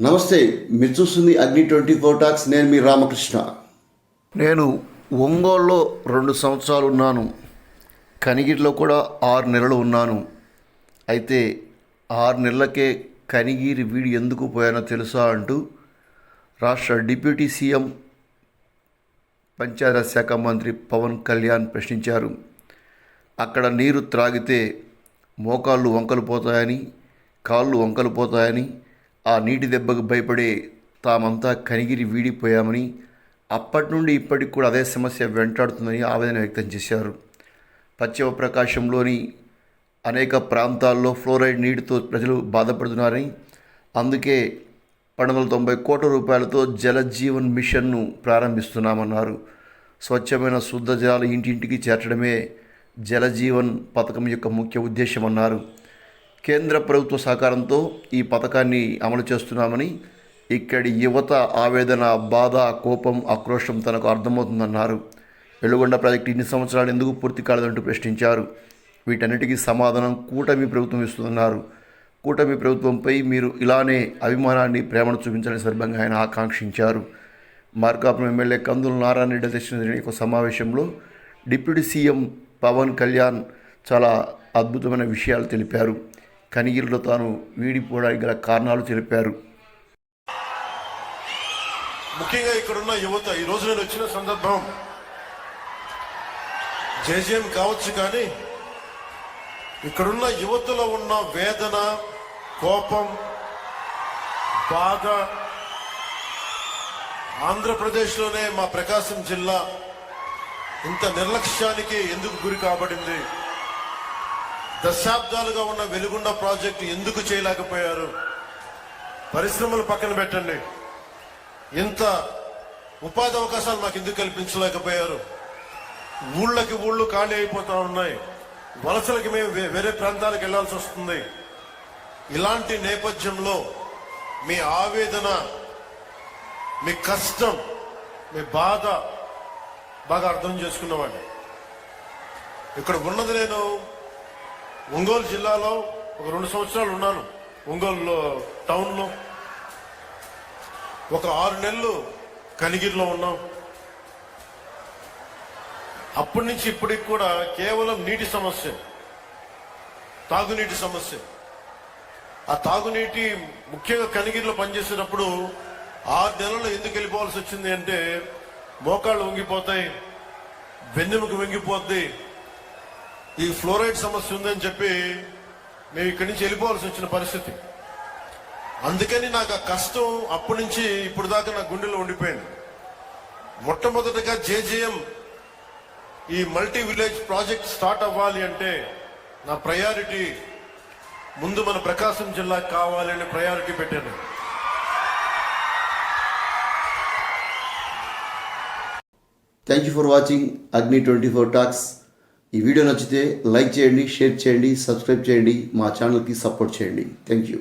నమస్తే మీరు చూస్తుంది అగ్ని ట్వంటీ ఫోర్ టాక్స్ నేను మీ రామకృష్ణ. నేను ఒంగోలులో రెండు సంవత్సరాలు ఉన్నాను. కనిగిరిలో కూడా ఆరు నెలలు ఉన్నాను. అయితే ఆరు నెలలకే కనిగిరి వీడి ఎందుకు పోయానో తెలుసా అంటూ రాష్ట్ర డిప్యూటీ సీఎం పంచాయతీరాజ్ శాఖ మంత్రి పవన్ కళ్యాణ్ ప్రశ్నించారు. అక్కడ నీరు త్రాగితే మోకాళ్ళు వంకలు పోతాయని కాళ్ళు వంకలు పోతాయని ఆ నీటి దెబ్బకు భయపడే తామంతా కనిగిరి వీడిపోయామని అప్పటి నుండి ఇప్పటికి కూడా అదే సమస్య వెంటాడుతుందని ఆవేదన వ్యక్తం చేశారు. పశ్చిమ ప్రకాశంలోని అనేక ప్రాంతాల్లో ఫ్లోరైడ్ నీటితో ప్రజలు బాధపడుతున్నారని అందుకే రెండు వందల తొంభై కోట్ల రూపాయలతో జల జీవన్ మిషన్ను ప్రారంభిస్తున్నామన్నారు. స్వచ్ఛమైన శుద్ధ జలాలు ఇంటింటికి చేర్చడమే జలజీవన్ పథకం యొక్క ముఖ్య ఉద్దేశం అన్నారు కేంద్ర ప్రభుత్వ సహకారంతో ఈ పథకాన్ని అమలు చేస్తున్నామని ఇక్కడి యువత ఆవేదన బాధ కోపం ఆక్రోషం తనకు అర్థమవుతుందన్నారు. వెలుగొండ ప్రాజెక్టు ఇన్ని సంవత్సరాలు ఎందుకు పూర్తి కాలేదంటూ ప్రశ్నించారు. వీటన్నిటికీ సమాధానం కూటమి ప్రభుత్వం ఇస్తుందన్నారు. కూటమి ప్రభుత్వంపై మీరు ఇలానే అభిమానాన్ని ప్రేమను చూపించాలని సందర్భంగా ఆయన ఆకాంక్షించారు. మార్కాపురం ఎమ్మెల్యే కందుల నారాయణ రెడ్డి అధ్యక్షతన ఒక సమావేశంలో డిప్యూటీ సీఎం పవన్ కళ్యాణ్ చాలా అద్భుతమైన విషయాలు తెలిపారు. కనిగిరిలో తాను వీడిపోవడానికి గల కారణాలు తెలిపారు. ముఖ్యంగా ఇక్కడున్న యువత ఈ రోజు నేను వచ్చిన సందర్భం జేజేఎం కావచ్చు కానీ ఇక్కడున్న యువతలో ఉన్న వేదన కోపం బాధ ఆంధ్రప్రదేశ్లోనే మా ప్రకాశం జిల్లా ఇంత నిర్లక్ష్యానికి ఎందుకు గురి కాబడింది? దశాబ్దాలుగా ఉన్న వెలుగుండ ప్రాజెక్టు ఎందుకు చేయలేకపోయారు? పరిశ్రమలు పక్కన పెట్టండి. ఇంత ఉపాధి అవకాశాలు మాకు ఎందుకు కల్పించలేకపోయారు? ఊళ్ళకి ఊళ్ళు ఖాళీ అయిపోతా ఉన్నాయి. వలసలకి మేము వే- వేరే ప్రాంతాలకు వెళ్ళాల్సి వస్తుంది. ఇలాంటి నేపథ్యంలో మీ ఆవేదన మీ కష్టం మీ బాధ బాగా అర్థం చేసుకున్నవాడిని. ఇక్కడ ఉన్నది నేను ఒంగోలు జిల్లాలో ఒక రెండు సంవత్సరాలు ఉన్నాను. ఒంగోలు టౌన్లో. ఒక ఆరు నెలలు కనిగిరిలో ఉన్నాం. అప్పటి నుంచి ఇప్పటికి కూడా కేవలం నీటి సమస్య. తాగునీటి సమస్య. ఆ తాగునీటి ముఖ్యంగా కనిగిరిలో పనిచేసేటప్పుడు ఆరు నెలలు ఎందుకు వెళ్ళిపోవాల్సి వచ్చింది అంటే మోకాళ్ళు వంగిపోతాయి వెన్నెముక వంగిపోద్ది ఈ ఫ్లోరైడ్ సమస్య ఉందని చెప్పి మేము ఇక్కడి నుంచి వెళ్ళిపోవాల్సి వచ్చిన పరిస్థితి. అందుకని నాకు ఆ కష్టం అప్పటి నుంచి ఇప్పుడు దాకా నా గుండెలో ఉండిపోయింది. మొట్టమొదటిగా జేజేఎం ఈ మల్టీ విలేజ్ ప్రాజెక్ట్ స్టార్ట్ అవ్వాలి అంటే నా ప్రయారిటీ ముందు మన ప్రకాశం జిల్లా కావాలి అని ప్రయారిటీ పెట్టాను. Thank you for watching Agni twenty four talks ఈ వీడియో నచ్చితే లైక్ చేయండి షేర్ చేయండి సబ్స్క్రైబ్ చేయండి మా ఛానల్కి సపోర్ట్ చేయండి. Thank you.